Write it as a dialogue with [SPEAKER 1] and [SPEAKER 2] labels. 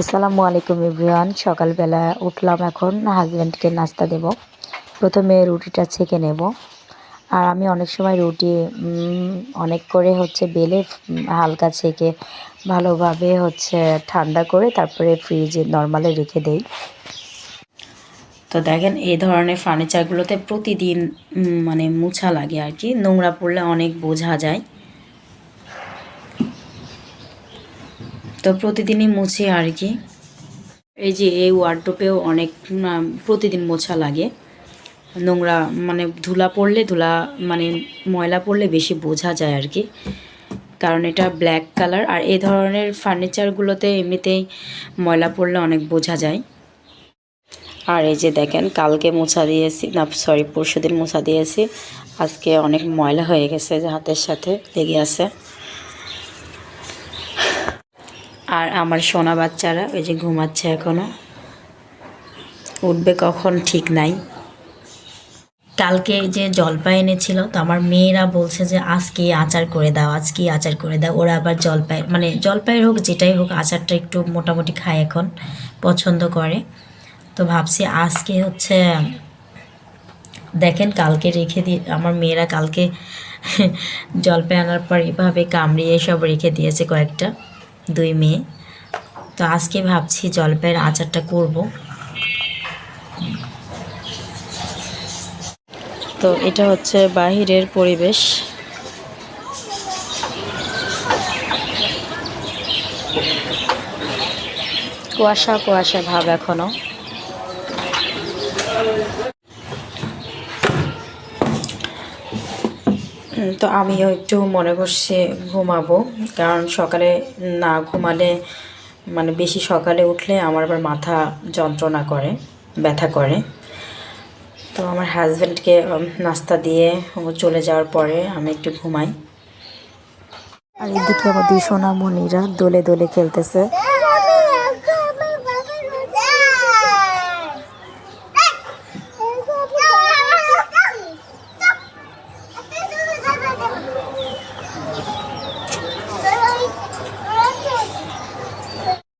[SPEAKER 1] আসসালামু আলাইকুম ইব্রিয়ান সকালবেলা উঠলাম এখন হাজব্যান্ডকে নাস্তা দেব। প্রথমে রুটিটা ছেঁকে নেব। আর আমি অনেক সময় রুটি অনেক করে হচ্ছে বেলে হালকা ছেঁকে ভালোভাবে হচ্ছে ঠান্ডা করে তারপরে ফ্রিজে নর্মালে রেখে দেই। তো দেখেন, এই ধরনের ফার্নিচারগুলোতে প্রতিদিন মানে মুছা লাগে আর কি। নোংরা পড়লে অনেক বোঝা যায়। তো প্রতিদিনই মুছি আর কি। এই যে এই ওয়ার্ডরোপেও অনেক প্রতিদিন মোছা লাগে। নোংরা মানে ধুলা পড়লে ধুলা মানে ময়লা পড়লে বেশি বোঝা যায় আর কি। কারণ এটা ব্ল্যাক কালার আর এই ধরনের ফার্নিচারগুলোতে এমনিতেই ময়লা পড়লে অনেক বোঝা যায়। আর এই যে দেখেন, কালকে মোছা দিয়েছি, না সরি পরশু দিন মোছা দিয়েছি। আজকে অনেক ময়লা হয়ে গেছে হাতের সাথে, লেগে আছে। আর আমার সোনা বাচ্চারা ওই যে ঘুমাচ্ছে এখনও। উঠবে কখন ঠিক নাই। কালকে যে জলপাই এনেছিল, তো আমার মেয়েরা বলছে যে, আজকে আচার করে দাও, আজকে আচার করে দাও। ওরা আবার জলপাই মানে জলপাইয়ের হোক, যেটাই হোক, আচারটা একটু মোটামুটি খায় এখন, পছন্দ করে। তো ভাবছি আজকে হচ্ছে, দেখেন কালকে রেখে দিয়ে, আমার মেয়েরা কালকে জলপাই আনার পর এভাবে কামড়িয়ে সব রেখে দিয়েছে কয়েকটা। দুই মেয়ে। তো আজকে ভাবছি জলপাইয়ের আচারটা করব। তো এটা হচ্ছে বাহিরের পরিবেশ। কুয়াশা কুয়াশা ভাব এখনও। তো আমিও একটু মনে করছি ঘুমাবো, কারণ সকালে না ঘুমালে মানে বেশি সকালে উঠলে আমার আবার মাথা যন্ত্রণা করে, ব্যথা করে। তো আমার হাজব্যান্ডকে নাস্তা দিয়ে ও চলে যাওয়ার পরে আমি একটু ঘুমাই। আর এদিকে আমাদের সোনামণিরা দোলে দোলে খেলতেছে।